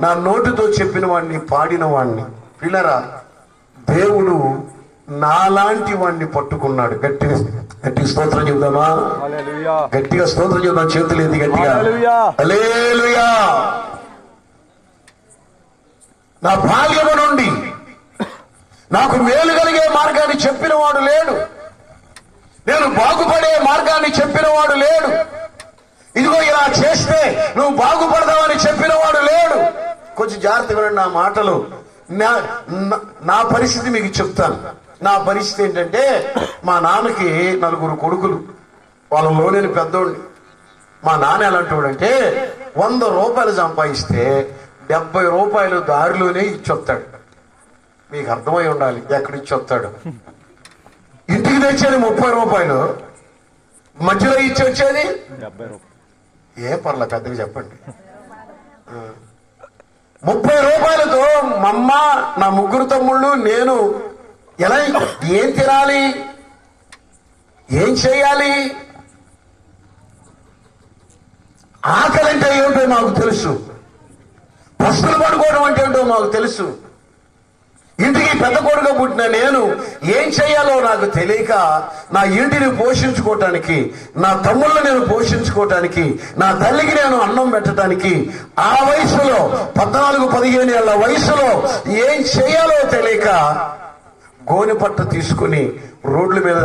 నా నోటితో చెప్పిన వాడిని పాడిన వాడిని పిల్లరా దేవుడు నాలాంటి వాడిని పట్టుకున్నాడు. గట్టిగా గట్టి స్తోత్రం చెబుదామా? గట్టిగా స్తోత్రం చెబుదాం. చేతులు ఎత్తి గట్టిగా. నా బాల్యము నుండి నాకు మేలు కలిగే మార్గాన్ని చెప్పిన వాడు లేడు. నేను బాగుపడే మార్గాన్ని చెప్పిన వాడు లేడు. ఇదిగో ఇలా చేస్తే నువ్వు బాగుపడతావని చెప్పిన వాడు లేడు. కొంచెం జాగ్రత్తగా వినండి నా మాటలు. నా నా- పరిస్థితి మీకు చెప్తాను. నా పరిస్థితి ఏంటంటే మా నాన్నకి నలుగురు కొడుకులు. వాళ్ళలో నేను పెద్దోడిని. మా నాన్న ఎలాంటి వంద రూపాయలు సంపాదిస్తే డెబ్బై రూపాయలు దారిలోనే ఇచ్చొస్తాడు మీకు అర్థమై ఉండాలి ఎక్కడ ఇచ్చొస్తాడు ఇంటికి తెచ్చేది ముప్పై రూపాయలు. మధ్యలో ఇచ్చి వచ్చేది ఏ పర్లే పెద్దగా చెప్పండి. ముప్పై రూపాయలతో మా అమ్మ నా ముగ్గురు తమ్ముళ్ళు నేను ఎలా ఏం తినాలి? ఏం చేయాలి? ఆకలి అంటే ఏమిటో మాకు తెలుసు. పసుపులు పడుకోవడం అంటే ఏంటో మాకు తెలుసు. ఇంటికి పెద్ద కొడుకు పుట్టిన నేను ఏం చేయాలో నాకు తెలియక నా ఇంటిని పోషించుకోవటానికి నా తమ్ముళ్ళని నేను పోషించుకోవటానికి నా తల్లికి నేను అన్నం పెట్టడానికి ఆ వయసులో పద్నాలుగు పదిహేను ఏళ్ళ వయసులో ఏం చేయాలో తెలియక గోని పట్ట తీసుకుని రోడ్ల మీద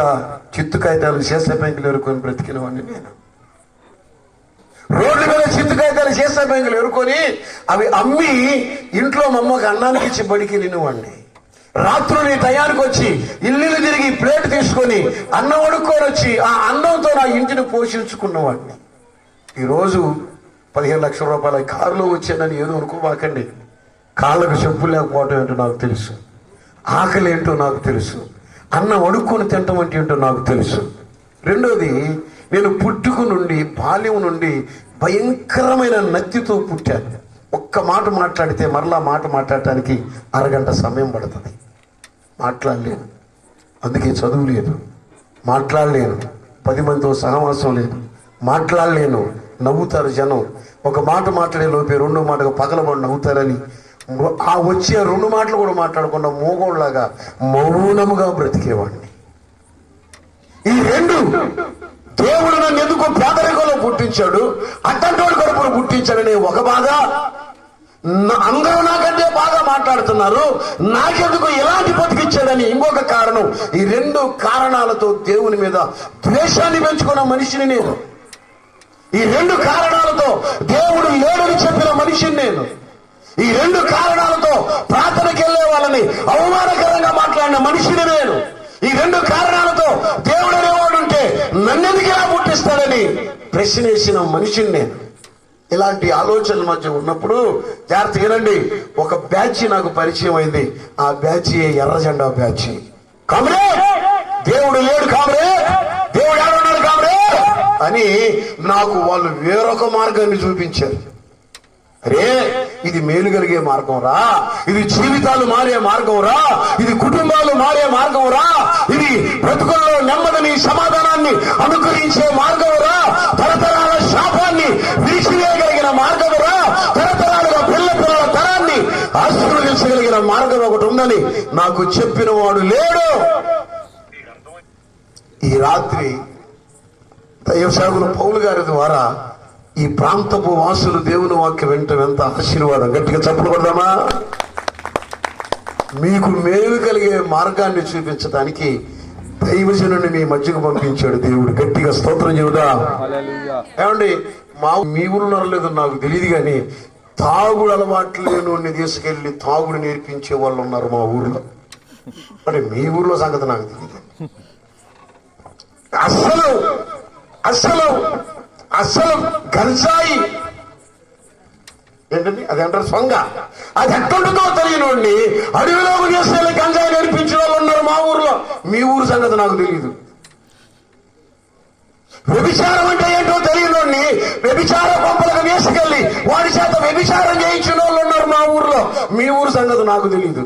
చిత్తు కాగితాలు చేసే బ్యాంకులు ఎరుకొని బ్రతికిన వాడిని నేను. రోడ్ల మీద చిత్తు కాగితాలు చేసే బ్యాంకులు ఎరుకొని అవి అమ్మి ఇంట్లో మా అమ్మకి అన్నానికి ఇచ్చి బడికి నిన్నవాడిని రాత్రులు టయానికి వచ్చి ఇల్లు తిరిగి ప్లేట్ తీసుకొని అన్నం వండుకొని వచ్చి ఆ అన్నంతో నా ఇంటిని పోషించుకున్నవాడిని. ఈరోజు పదిహేను లక్షల రూపాయల కారులో వచ్చానని ఏదో అనుకోమాకండి. కాళ్ళకు చెప్పులు లేకపోవడం ఏంటో నాకు తెలుసు. ఆకలి ఏంటో నాకు తెలుసు. అన్నం వడుక్కొని తినటం అంటే ఏంటో నాకు తెలుసు. రెండోది నేను పుట్టుక నుండి బాల్యం నుండి భయంకరమైన నత్తితో పుట్టాను. ఒక్క మాట మాట్లాడితే మరలా మాట మాట్లాడటానికి అరగంట సమయం పడుతుంది. మాట్లాడలేను అందుకే చదువు లేదు. మాట్లాడలేను. పది మందితో సహవాసం లేదు. మాట్లాడలేను. నవ్వుతారు జనం. ఒక మాట మాట్లాడే లోపే రెండో మాటగా పగలబడి నవ్వుతారని ఆ వచ్చే రెండు మాటలు కూడా మాట్లాడకుండా మోగోళ్ళలాగా మౌనముగా బ్రతికేవాడిని. ఈ రెండు దేవుడు నన్ను ఎందుకు పేదరికంలో పుట్టించాడు? అట్టంటోడి కొడుకును పుట్టించాడనే ఒక బాధ అందరూ నాకంటే బాగా మాట్లాడుతున్నారు. నాకెందుకు ఎలాంటి బతికిచ్చాడని ఇంకొక కారణం ఈ రెండు కారణాలతో దేవుని మీద ద్వేషాన్ని పెంచుకున్న మనిషిని నేను. ఈ రెండు కారణాలతో దేవుడు లేడని చెప్పిన మనిషిని నేను. ఈ రెండు కారణాలతో ప్రార్థనకి వెళ్ళే వాళ్ళని అవమానకరంగా మాట్లాడిన మనిషిని నేను. ఈ రెండు కారణాలతో దేవుడు అనేవాడు ఉంటే నన్నెందుకు ఇలా పుట్టిస్తాడని ప్రశ్న వేసిన మనిషిని నేను. ఇలాంటి ఆలోచనల మధ్య ఉన్నప్పుడు జాగ్రత్త వినండి. ఒక బ్యాచ్ నాకు పరిచయం అయింది. ఆ బ్యాచ్ ఎర్ర జెండా బ్యాచ్. కామరే దేవుడు లేడు కామరే దేవుడు ఎవరున్నాడు కామరే అని నాకు వాళ్ళు వేరొక మార్గాన్ని చూపించారు. అరే ఇది మేలు కలిగే మార్గం రా. ఇది జీవితాలు మారే మార్గం రా. ఇది కుటుంబాలు మారే మార్గం రా. ఉందని నాకు చెప్పిన వాడు లేడు. ఈ రాత్రి దైవసేవకులు పౌలు గారి ద్వారా ఈ ప్రాంతపు వాసులు దేవుని వాక్యం వింటం ఎంత ఆశీర్వాదం. గట్టిగా చప్పుడు కొడదామా? మీకు మేలు కలిగే మార్గాన్ని చూపించడానికి దైవజనుని మీ మధ్యకు పంపించాడు దేవుడు. గట్టిగా స్తోత్రం చెబుదా ఏమండి మా మీ ఊళ్ళో లేదో నాకు తెలియదు కానీ తాగుడు అలవాట్లు లేని తీసుకెళ్ళి తాగుడు నేర్పించే వాళ్ళు ఉన్నారు మా ఊర్లో. మరి మీ ఊర్లో సంగతి నాకు తెలియదు అసలు అసలు అసలు గంజాయి ఏంటండి? అది అంటారు సొంగ. అది ఎట్టుంటుందో తెలియనివ్వండి అడవిలో చేస్తే గంజాయి నేర్పించే వాళ్ళు ఉన్నారు మా ఊర్లో. మీ ఊరు సంగతి నాకు తెలియదు వ్యభిచార అంటే ఏంటో తెలియనోడిని వ్యభిచార పంపలకు వేసుకెళ్ళి వాడి చేత వ్యభిచారం చేయించిన వాళ్ళు ఉన్నారు మా ఊర్లో. మీ ఊరు సంగతి నాకు తెలియదు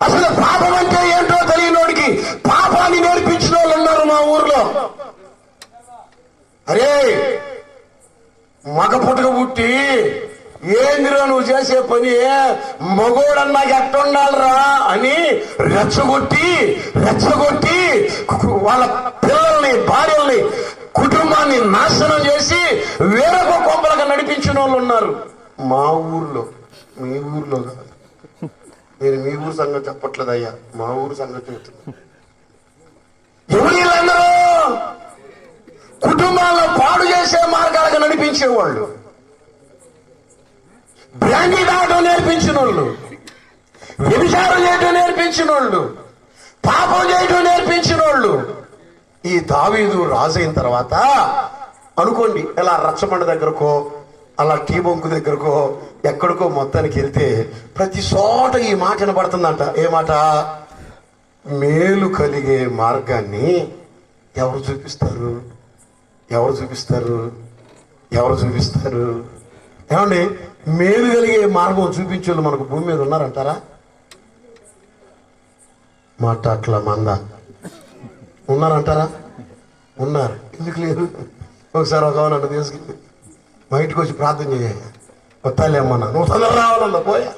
అసలు పాపం అంటే ఏంటో తెలియనోడికి పాపాన్ని నేర్పించిన వాళ్ళు ఉన్నారు మా ఊర్లో. అరే మగ పుట్టుక పుట్టి ఏందిరా నువ్వు చేసే పని? మగోడన్నా ఎట్టుండాలరా అని రెచ్చగొట్టి రెచ్చగొట్టి వాళ్ళ పిల్లల్ని భార్యల్ని కుటుంబాన్ని నాశనం చేసి వేరొక కొంపలకు నడిపించిన వాళ్ళు ఉన్నారు. మా ఊర్లో మీ ఊర్లో కాదు. నేను మీ ఊరు సంగతి చెప్పట్లేదు అయ్యా మా ఊరు సంగతి చెప్తున్నా. ఎవరు కుటుంబాలను పాడు చేసే మార్గాలకు నడిపించేవాళ్ళు బ్రాండీ తాగడం నేర్పించిన వాళ్ళు. వ్యభిచారం చేయడం నేర్పించిన వాళ్ళు. పాపం చేయడం నేర్పించిన వాళ్ళు. ఈ దావీదు రాజు అయిన తర్వాత అనుకోండి ఇలా రచ్చబండ దగ్గరకో అలా టీ బొంకు దగ్గరకో ఎక్కడికో మొత్తానికి వెళ్తే ప్రతి చోట ఈ మాట వినబడుతుందంట. ఏ మాట? మేలు కలిగే మార్గాన్ని ఎవరు చూపిస్తారు? ఎవరు చూపిస్తారు? ఎవరు చూపిస్తారు? ఏమండి మేలు కలిగే మార్గం చూపించే వాళ్ళు మనకు భూమి మీద ఉన్నారంటారా? మాట అట్లా మంద. ఉన్నారంటారా? ఉన్నారు. ఎందుకు లేరు? ఒకసారి ఒక నన్ను తీసుకెళ్ళి బయటకు వచ్చి ప్రార్థన చేయాలి వస్తాలే నువ్వు తొందర రావాలన్నా పోయా.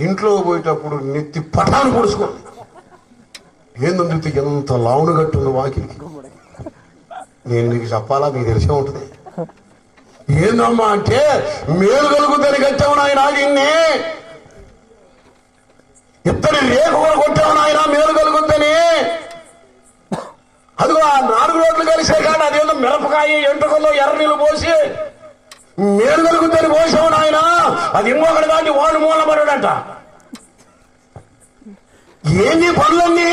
ఇంట్లో పోయేటప్పుడు నెత్తి పటాను పొడుచుకోండి ఏందందుకు ఎంత లావును కట్టుంది వాకిలికి. నేను మీకు చెప్పాలా? మీకు తెలిసే ఉంటుంది. ఏందమ్మా అంటే మేలు కలుగుద్దని కట్టావు నాయన దీన్ని ఇత్తడి రేపు కూడా కొట్టావు నాయన మేలు కలుగుతానే అదిగో ఆ నాలుగు రోడ్లు కలిసే కాదు అదేదో మిరపకాయ ఎంటుకల్లో ఎర్ర నీళ్ళు పోసి మేలు కలుగుద్దని పోసావు నాయన. అది ఇంకొకటి దాటి వాడు మూల ఏంది పనులన్నీ?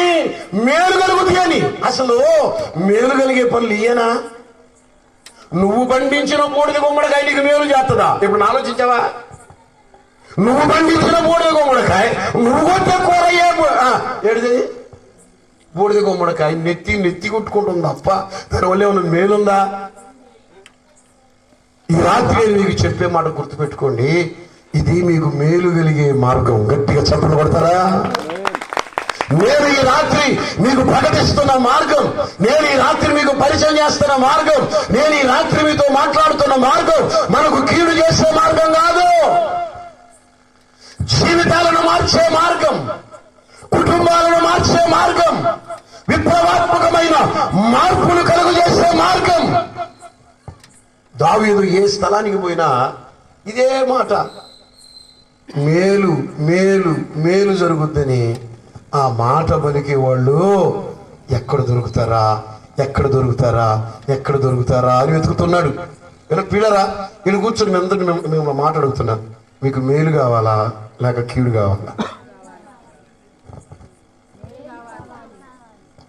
మేలు కలుగుతాయి అని అసలు మేలు కలిగే పనులు ఇయ్యనా? నువ్వు పండించిన బూడిద గుమ్మడికాయ నీకు మేలు చేస్తుందా? ఇప్పుడు ఆలోచించావా? నువ్వు పండించిన బూడిద గుమ్మడికాయ నువ్వు కొట్టే కూర ఏ బూడిద గుమ్మడికాయ నెత్తి నెత్తి కొట్టుకుంటుంది? తప్ప దానివల్ల ఏమైనా మేలుందా? ఈ రాత్రి నేను మీకు చెప్పే మాట గుర్తుపెట్టుకోండి. ఇది మీకు మేలు కలిగే మార్గం. గట్టిగా చప్పలు పడతారా నేను ఈ రాత్రి మీకు ప్రకటిస్తున్న మార్గం నేను ఈ రాత్రి మీకు పరిచయం చేస్తున్న మార్గం నేను ఈ రాత్రి మీతో మాట్లాడుతున్న మార్గం మనకు కీడు చేసే మార్గం కాదు. జీవితాలను మార్చే మార్గం. కుటుంబాలను మార్చే మార్గం విప్లవాత్మకమైన మార్పులు కలుగు చేసే మార్గం. దావీదు ఏ స్థలానికి పోయినా ఇదే మాట మేలు మేలు మేలు జరుగుద్దని ఆ మాట పలికే వాళ్ళు ఎక్కడ దొరుకుతారా ఎక్కడ దొరుకుతారా ఎక్కడ దొరుకుతారా అని వెతుకుతున్నాడు. ఇలా పిల్లరా వీళ్ళు కూర్చొని మేము అందరిని మేము మేము మీకు మేలు కావాలా లేక కీడు కావాలా?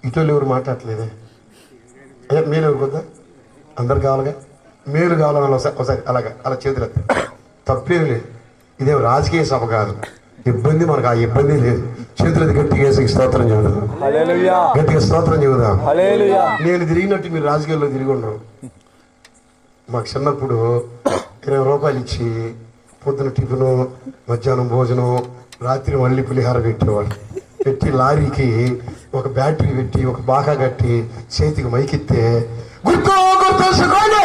ఇటోళ్ళు ఎవరు మాట్లాడట్లేదే? అయ్యా మేలు ఎవరికి వద్దా అందరు కావాలిగా? మేలు కావాలని ఒకసారి అలాగా అలా చేతులు. తప్పేం లేదు. ఇదే రాజకీయ సభ కాదు. ఇబ్బంది మనకు ఆ ఇబ్బంది లేదు. చేతులు ఎత్తి గట్టిగా వేసి స్తోత్రం చెబుదాం. గట్టిగా స్తోత్రం చెబుదాం. నేను తిరిగినట్టు మీరు రాజకీయాల్లో తిరిగి ఉండరు. మాకు చిన్నప్పుడు ఇరవై రూపాయలు ఇచ్చి పొద్దున టిఫిను మధ్యాహ్నం భోజనం రాత్రి మళ్ళీ పులిహార పెట్టేవాళ్ళు. పెట్టి లారీకి ఒక బ్యాటరీ పెట్టి ఒక బాగా కట్టి చేతికి మైకిస్తే గుర్తు గుర్తుంచుకోండి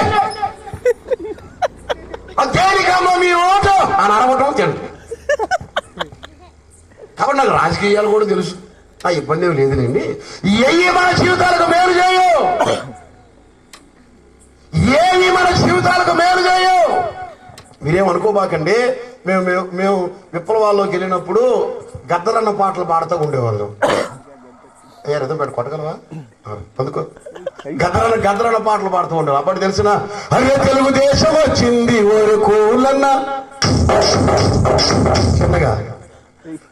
దేనికమ్మా మీ ఓటు. అని అరవటం తెలుసు కాబట్టి నాకు రాజకీయాలు కూడా తెలుసు. ఆ ఇబ్బంది ఏమి లేదులేండి. ఏవి మన జీవితాలకు మేలు చేయు. ఏవి మన జీవితాలకు మేలు చేయు. మీరేమనుకోబాకండి మేము మేము మేము విప్లవాల్లోకి వెళ్ళినప్పుడు గద్దరన్న పాటలు పాడుతూ ఉండేవాళ్ళం. ఏ రథం పెట్టి కొట్టగలవా? పొందుకో. అందుకో గద్దరన్న పాటలు పాడుతూ ఉండవు. అప్పటి తెలిసిన అరే తెలుగుదేశం వచ్చింది ఓరుకోలన్న చిన్నగా.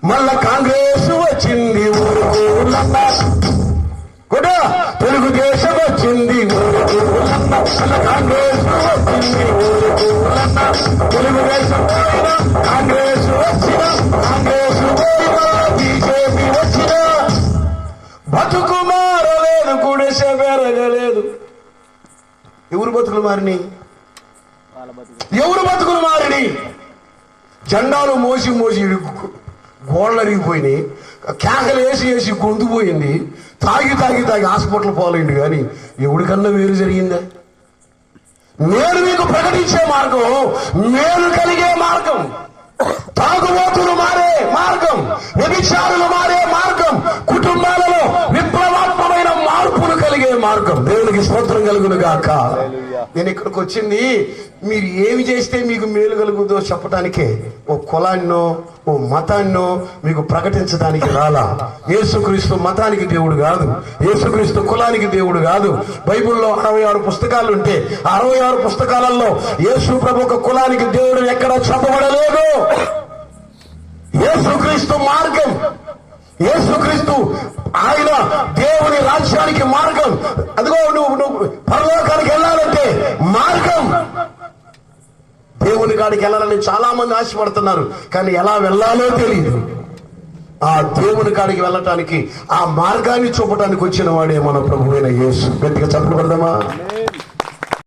మళ్ళా కాంగ్రెస్ వచ్చింది ఊరుకోలన్న కూడా తెలుగుదేశం వచ్చింది ఊరుకోలన్న మళ్ళా కాంగ్రెస్ వచ్చింది ఊరుకోలన్న తెలుగుదేశం కాంగ్రెస్ వచ్చిన బతుకులు మారిని ఎవరు బతుకులు మారిని జెండాలు మోసి మోసి గోళ్ళరిగిపోయినాయి కేకలు వేసి వేసి గొంతు పోయింది తాగి తాగి తాగి హాస్పిటల్ పోలేండి కానీ ఎవడికన్నా వేరు జరిగిందా? నేను మీకు ప్రకటించే మార్గం మేలు కలిగే మార్గం తాగుబోతులు మారే మార్గం వ్యభిచారులు మారే మార్గం కుటుంబాలలో మార్గం. దేవునికి స్తోత్రం కలుగును గాక. నేను ఇక్కడికి వచ్చింది మీరు ఏమి చేస్తే మీకు మేలు కలుగుతుందో చెప్పడానికే ఓ కులాన్నో ఓ మతాన్నో మీకు ప్రకటించడానికి రాలా. యేసుక్రీస్తు మతానికి దేవుడు కాదు. యేసుక్రీస్తు కులానికి దేవుడు కాదు. బైబిల్లో అరవై ఆరు పుస్తకాలు ఉంటే అరవై ఆరు పుస్తకాలలో యేసు ప్రభు ఒక కులానికి దేవుడు ఎక్కడ చెప్పబడలేదు. యేసుక్రీస్తు మార్గం. యేసుక్రీస్తు ఆయన దేవుని రాజ్యానికి మార్గం అదిగో నువ్వు నువ్వు పరలోకానికి వెళ్ళాలంటే మార్గం దేవుని కాడికి వెళ్ళాలని చాలా మంది ఆశపడుతున్నారు. కానీ ఎలా వెళ్ళాలో తెలియదు ఆ దేవుని కాడికి వెళ్ళటానికి ఆ మార్గాన్ని చూపడానికి వచ్చిన వాడే మన ప్రభువైన యేసు. గట్టిగా చెప్పబడదామా